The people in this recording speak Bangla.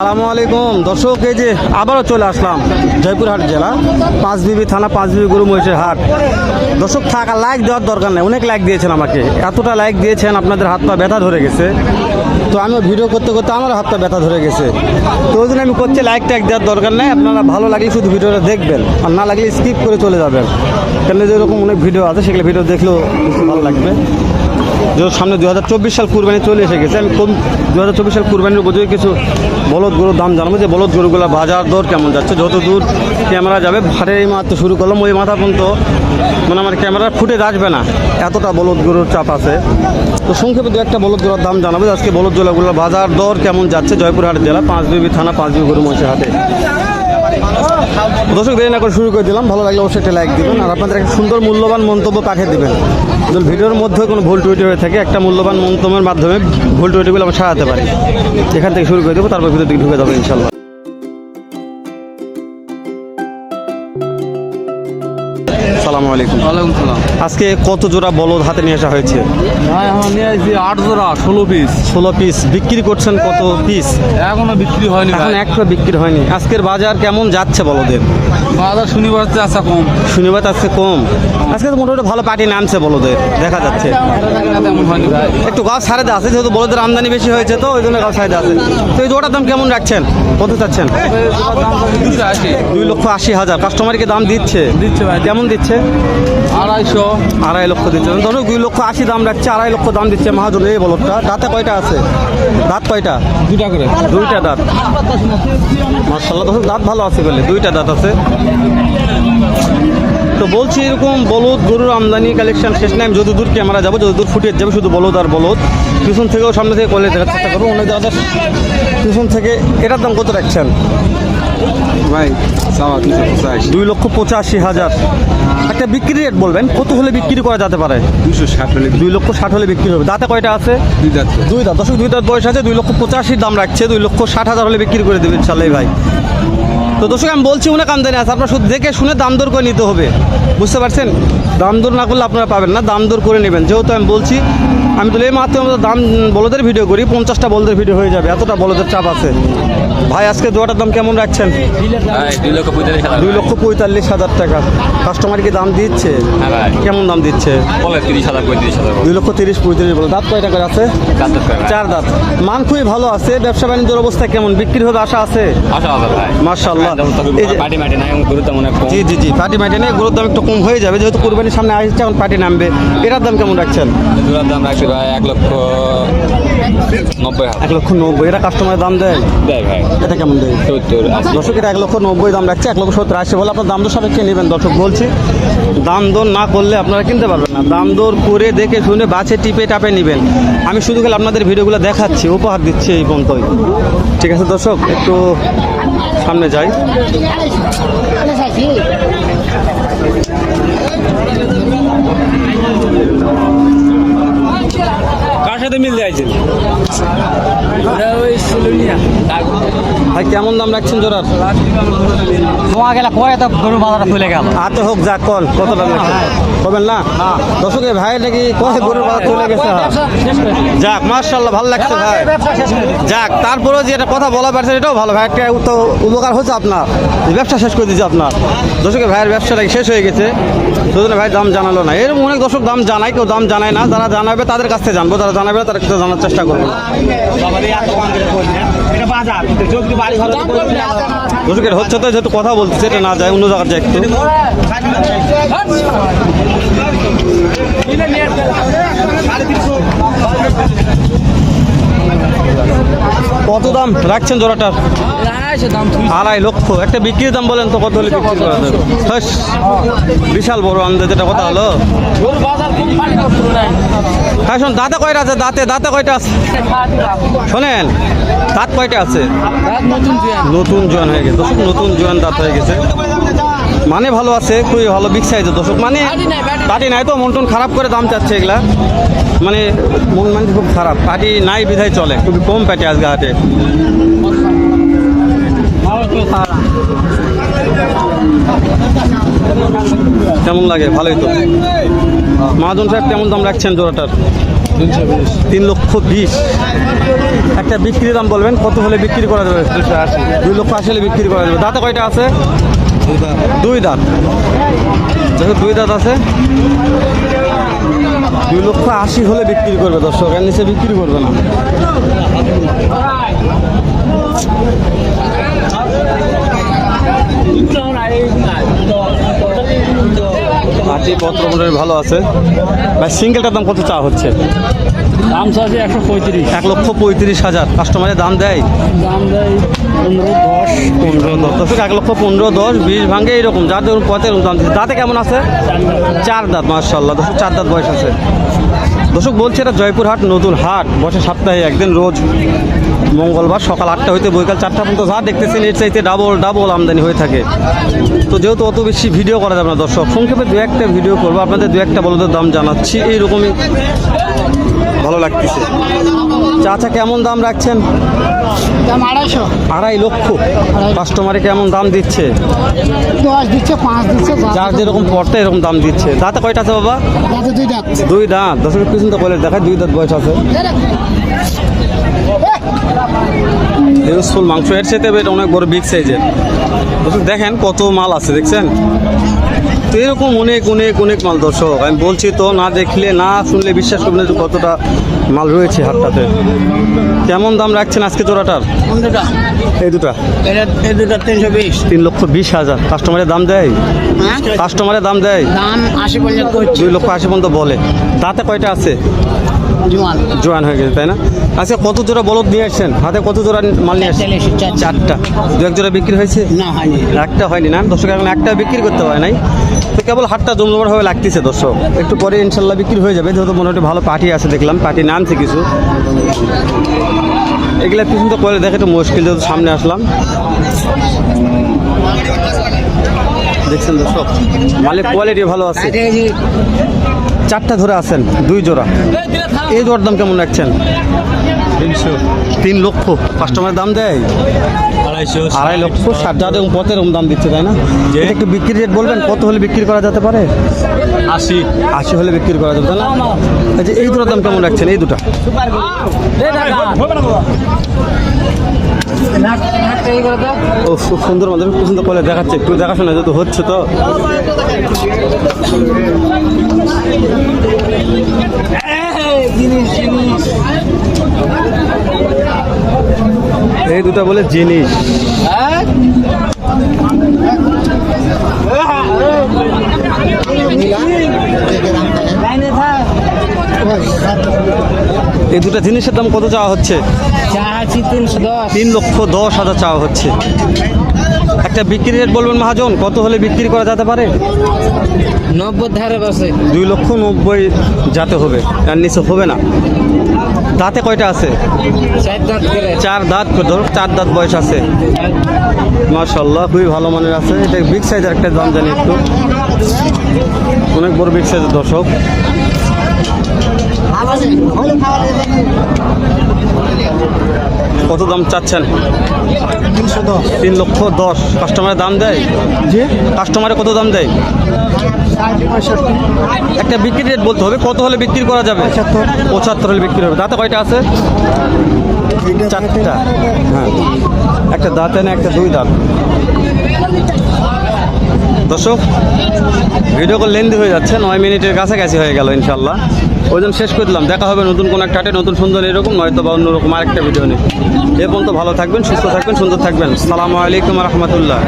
আসসালামু আলাইকুম। দর্শক, এই যে আবারও চলে আসলাম জয়পুরহাট জেলা পাঁচ বিবি থানা পাঁচ বিবি গরু মহিষের হাট। দর্শক, থাকা লাইক দেওয়ার দরকার নেই, অনেক লাইক দিয়েছেন আমাকে। এতটা লাইক দিয়েছেন, আপনাদের হাত পা ব্যথা ধরে গেছে। তো আমিও ভিডিও করতে করতে আমার হাত পা ব্যথা ধরে গেছে। তো ওই জন্য আমি করছি লাইক ট্যাগ দেওয়ার দরকার নেই, আপনারা ভালো লাগলে শুধু ভিডিওটা দেখবেন, আর না লাগলে স্কিপ করে চলে যাবেন। কেন যেরকম অনেক ভিডিও আছে, সেগুলো ভিডিও দেখলেও ভালো লাগবে। যে সামনে দু হাজার চব্বিশ সাল কুরবানি চলে এসে গেছে। আমি কোন দু হাজার চব্বিশ সাল কুরবানির উপযোগী কিছু বলদ গরুর দাম জানাব যে বলদ গরুগুলো বাজার দর কেমন যাচ্ছে? যত দূর ক্যামেরা যাবে ভাড়ে এই মাত্র শুরু করলাম। ওই মাথা পর্যন্ত মানে আমার ক্যামেরা ফুটেজ আসবে না। এতটা বলদ গরুর চাপ আছে। তো সংক্ষেপে দু একটা বলদ গরুর দাম জানাব আজকে বলদ জোলাগুলোর বাজার দর কেমন যাচ্ছে? জয়পুরহাট জেলা পাঁচ বিবি থানা পাঁচ বিবি গরু মহিষের হাটে। দর্শক, দেরি না করে শুরু করে দিলাম। ভালো লাগলে অবশ্যই একটা লাইক দিবেন। আর আপনাদের একটা সুন্দর মূল্যবান মন্তব্য পাঠিয়ে দেবেন? যদি ভিডিওর মধ্যে কোনো ভুল টুইটি হয়ে থাকে, একটা মূল্যবান মন্তব্যের মাধ্যমে ভুল টুইটিগুলো আমরা সারাতে পারি। এখান থেকে শুরু করে দেবো, তারপর ভিতর দিকে ঢুকে যাব ইনশাল্লাহ। সালামু আলাইকুম। ওয়ালাইকুম সালাম। আজকে কত জোড়া বলদ হাতে নিয়ে আসা হয়েছে? আট জোড়া ষোলো পিস ষোলো পিস বিক্রি করছেন কত পিস এখনও বিক্রি হয়নি এখন একটা বিক্রি হয়নি। আজকের বাজার কেমন যাচ্ছে বলদের? বাজার শনিবার হচ্ছে কম। শনিবার আজকে কম। আজকে তো মোটামুটি ভালো পার্টি নামছে বলদের দেখা যাচ্ছে। একটু গাছ দেওয়া আছে যেহেতু বলদের আমদানি বেশি হয়েছে তো ওই জন্য গাছ দেওয়া আছে। তো এই জোড়ার দাম কেমন রাখছেন? কত চাচ্ছেন? দুই লক্ষ আশি হাজার। কাস্টমারকে দাম দিচ্ছে? দিচ্ছে ভাই। কেমন দিচ্ছে? আড়াইশো। আড়াই লক্ষ দিচ্ছে। ধরো দুই লক্ষ আশি দাম রাখছে আড়াই লক্ষ দাম দিচ্ছে মহাজন এই বলদটা। দাঁতে কয়টা আছে? দাঁত কয়টা? দুইটা করে। দুইটা দাঁত। মার্শাল্লাহ দাঁত ভালো আছে বলে দুইটা দাঁত আছে। তো বলছি এরকম বলদ গরুর আমদানি কালেকশন শেষ নাই আমি যতদূর ক্যামেরা যাব যতদূর ফুটেজ যাব শুধু বলদ আর বলদ। পিছন থেকেও সামনে থেকে কলে দেখার চেষ্টা করব অনেক দাদা পিছন থেকে এটার দাম কত রাখছেন? ভাই দুই লক্ষ পঁচাশি হাজার। একটা বিক্রি রেট বলবেন কত হলে বিক্রি করা যেতে পারে? দুশো ষাট হলে দুই লক্ষ ষাট হলে বিক্রি হবে। দাঁতে কয়টা আছে? দুই যাচ্ছে দুই দাঁত। দশক দুই দাঁত বয়স আছে দুই লক্ষ পঁচাশির দাম রাখছে দুই লক্ষ ষাট হাজার হলে বিক্রি করে দেবে ইনশাল্লাহ ভাই। তো দর্শক, আমি বলছি উনি কামদানি আছে। আপনার শুধু দেখে শুনে দাম দর করে নিতে হবে। বুঝতে পারছেন? দাম দর না করলে আপনারা পাবেন না। দাম দর করে নেবেন। যেহেতু আমি বলছি আমি তো এই মাত্র দাম বলদের ভিডিও করি পঞ্চাশটা বলদের ভিডিও হয়ে যাবে এতটা বলদের চাপ আছে। ভাই আজকে দোয়াটার দাম কেমন রাখছেন? দুই লক্ষ পঁয়তাল্লিশ হাজার টাকা। কাস্টমার কি দাম দিচ্ছে? হ্যাঁ কেমন দাম দিচ্ছে? দুই লক্ষ তিরিশ পঁয়ত্রিশ বলে। দাঁত কয় টাকার আছে? চার দাঁত মান খুবই ভালো আছে ব্যবসা বাণিজ্যের অবস্থা কেমন? বিক্রি হবে আশা আছে? মার্শাল্লাহ জি জি জি। পাটি মাটি নেই গরুর দাম একটু কম হয়ে যাবে। যেহেতু কোরবানির সামনে আসছে এখন পাটি নামবে। এটার দাম কেমন রাখছেন? দাম রাখছি ভাই এক লক্ষ নব্বই এক লক্ষ নব্বই এটা কাস্টমারের দাম দেয়? দেয় ভাই। এটা কেমন দেয়? সত্তর দর্শক এটা এক লক্ষ নব্বই দাম রাখছে এক লক্ষ সত্তর আশি বলে আপনার দাম দর সাপেক্ষে নেবেন। দর্শক বলছি দাম দর না করলে আপনারা কিনতে পারবেন না। দাম দর করে দেখে শুনে বাছে টিপে টাপে নেবেন। আমি শুধু খালি আপনাদের ভিডিওগুলো দেখাচ্ছি উপহার দিচ্ছি এই পর্যন্তই। ঠিক আছে দর্শক একটু সামনে যাই। সাথে মিল যাইছেন ভাই কেমন দাম রাখছেন জোড়ার? নোয়া গেলে পরে তো গরু বাজারে চলে গেল। হাতে হোক যা কল কত দাম রাখছেন? করবেন না? দর্শক ভাই নাকি কয় গরুর বাজার চলে গেছে? হ্যাঁ। যাক মার্শাল্লাহ ভালো লাগছে ভাই। যাক তারপরেও যে একটা কথা বলা পারছে এটাও ভালো ভাই। একটা তো উপকার হচ্ছে আপনার। ব্যবসা শেষ করে দিয়েছে আপনার। দর্শকের ভাইয়ের ব্যবসাটা শেষ হয়ে গেছে? সেজন্য ভাই দাম জানালো না। এরকম অনেক দর্শক দাম জানায় কেউ দাম জানায় না। যারা জানাবে তাদের কাছ থেকে জানব। যারা জানাবে না তারা কিছু জানার চেষ্টা করব। হচ্ছে তো যেহেতু কথা বলছে এটা না যায় অন্য জায়গার যায় একটু। কত দাম রাখছেন জোড়াটার? আড়াই লক্ষ। একটা বিক্রির দাম বলেন তো কত হলে বিক্রি করা যাবে? বিশাল বড় আন্দাজ এটা কথা হলো? হ্যাঁ শোন দাঁতে কয়টা আছে? দাঁতে দাঁতে কয়টা আছে? শোনেন দাঁত কয়টা আছে? নতুন জোয়ান। হয়ে গেছে। নতুন জোয়ান দাঁত হয়ে গেছে। মানে ভালো আছে খুবই ভালো বিগ সাইজের দর্শক। মানে পাটি নাই তো মন টন খারাপ করে দাম চাচ্ছে এগুলা। মানে মন মানে খুব খারাপ পাটি নাই বিধায় চলে খুবই কম পাটি আজকে হাটে। কেমন লাগে? ভালোই তো। মহাজন সাহেব কেমন দাম রাখছেন জোড়াটার? তিন লক্ষ বিশ। একটা বিক্রির দাম বলবেন কত হলে বিক্রি করা যাবে? দুই লক্ষ আশি হলে বিক্রি করা যাবে। দাঁতে কয়টা আছে? দুই দাঁত। দেখো দুই দাঁত আছে। দুই লক্ষ আশি হলে বিক্রি করবে দর্শক, এর নিচে বিক্রি করবে না। মাটি পত্র ভালো আছে। ভাই সিঙ্গেলটার দাম কত চা হচ্ছে? দাম চাচ্ছে একশো পঁয়ত্রিশ। এক লক্ষ পঁয়ত্রিশ হাজার। কাস্টমারের দাম দেয়? দাম দেয় পনেরো দশ। পনেরো দশ। দর্শক এক লক্ষ পনেরো দশ বিশ ভাঙে এরকম। যার ধরুন পথে এরকম দাম দিচ্ছে। দাঁতে কেমন আছে? চার দাঁত। মার্শাল্লাহ দর্শক চার দাঁত বয়স আছে। দর্শক বলছে এটা জয়পুরহাট নতুন হাট। বসে সপ্তাহে একদিন রোজ। মঙ্গলবার সকাল আটটা হইতে বৈকাল চারটা পর্যন্ত যা দেখতেছেন এর চাইতে ডাবল ডাবল আমদানি হয়ে থাকে। তো যেহেতু অত বেশি ভিডিও করা যাবে না দর্শক সংক্ষেপে দু একটা ভিডিও করব। আপনাদের দু একটা বলদের দাম জানাচ্ছি। এইরকমই ভালো লাগতেছে। চাচা কেমন দাম রাখছেন? দাম আড়াইশো। আড়াই লক্ষ। কাস্টমারে কেমন দাম দিচ্ছে? দশ দিচ্ছে পাঁচ দিচ্ছে যার যেরকম পড়তে এরকম দাম দিচ্ছে। দাঁতে কয়টা আছে বাবা? দুই দাঁত। দুই দাঁত। দশকের পিছন তো বলে দেখায় দুই দাঁত বয়স আছে। ইউজফুল মাংস। এর সাথে এটা অনেক বড় বিগ সাইজের দেখেন কত মাল আছে দেখছেন? তো এরকম অনেক অনেক অনেক মাল দর্শক। আমি বলছি তো না দেখলে না শুনলে বিশ্বাস করবেন যে কতটা মাল রয়েছে হাটটাতে। কেমন দাম রাখছেন আজকে জোড়াটার? কোনটা এই দুটা। এই দুটা তিনশো বিশ। তিন লক্ষ বিশ হাজার। কাস্টমারের দাম দেয়? হ্যাঁ? কাস্টমারের দাম দেয়? দাম আশি পর্যন্ত দুই লক্ষ আশি পর্যন্ত বলে। দাঁতে কয়টা আছে? জোয়ান। হয়ে গেছে তাই না? আচ্ছা কত জোড়া বলদ নিয়ে আসছেন? হাতে কত জোড়া মাল নিয়ে আসছেন। চারটা দু এক জোড়া বিক্রি হয়েছে? না হয়নি। একটা হয়নি না? দর্শক এখন একটা বিক্রি করতে হয় নাই। তো কেবল হাটটা জমজমাটভাবে লাগতেছে দর্শক। একটু পরে ইনশাল্লাহ বিক্রি হয়ে যাবে যেহেতু মোটামুটি ভালো পার্টি আছে দেখলাম। পার্টি নামছে কিছু। এগুলো পিছন তো করে দেখে একটু মুশকিল যেহেতু সামনে আসলাম। দেখছেন দর্শক? মালের কোয়ালিটি ভালো আছে। চারটা ধরে আছেন দুই জোড়া। এই জোড়ার দাম কেমন রাখছেন? তিনশো। তিন লক্ষ। কাস্টমার দাম দেয়? আড়াইশো আড়াই লক্ষ ষাট। হাজার এবং পথের দাম দিচ্ছে তাই না? এটা একটু বিক্রি রেট বলবেন কত হলে বিক্রি করা যেতে পারে? আশি। আশি হলে বিক্রি করা যাবে না? আচ্ছা এই দুটোর দাম কেমন রাখছেন? এই দুটা? ও খুব সুন্দর মাধ্যমে পছন্দ করে দেখাচ্ছে। একটু দেখাশোনা যেহেতু হচ্ছে তো। এই দুটা বলে জিনিস। এই দুটা জিনিসের দাম কত চাওয়া হচ্ছে? তিন লক্ষ দশ হাজার চাওয়া হচ্ছে। একটা বিক্রি রেট বলবেন মহাজন কত হলে বিক্রি করা যেতে পারে? নব্বই ধারে বসে। দুই লক্ষ নব্বই যাতে হবে তার নিচে হবে না। দাঁতে কয়টা আছে? চার দাঁত করে। চার দাঁত ধরো চার দাঁত বয়স আছে। মাশাল্লাহ খুবই ভালো মানের আছে। এটা বিগ সাইজের একটা দাম জানি একটু। অনেক বড় বিগ সাইজের দর্শক। কত দাম চাচ্ছেন? তিন লক্ষ দশ। কাস্টমারের দাম দেয়? জি। কাস্টমারে কত দাম দেয়? একটা বিক্রি রেট বলতে হবে কত হলে বিক্রি করা যাবে। পঁচাত্তর হলে বিক্রি হবে। দাঁতে কয়টা আছে? চারটা। হ্যাঁ। একটা দাঁতে না একটা দুই দাঁত? দর্শক ভিডিও কল লেন্দি হয়ে যাচ্ছে নয় মিনিটের কাছাকাছি হয়ে গেল ইনশাল্লাহ। ওই জন্য শেষ করলাম দেখা হবে নতুন কোনো একটা হাটে, নতুন সুন্দর এরকম নয়তো বা অন্যরকম আরেকটা ভিডিও নিয়ে। এ পর্যন্ত ভালো থাকবেন সুস্থ থাকবেন সুন্দর থাকবেন। সালামু আলাইকুম রহমতুল্লাহ।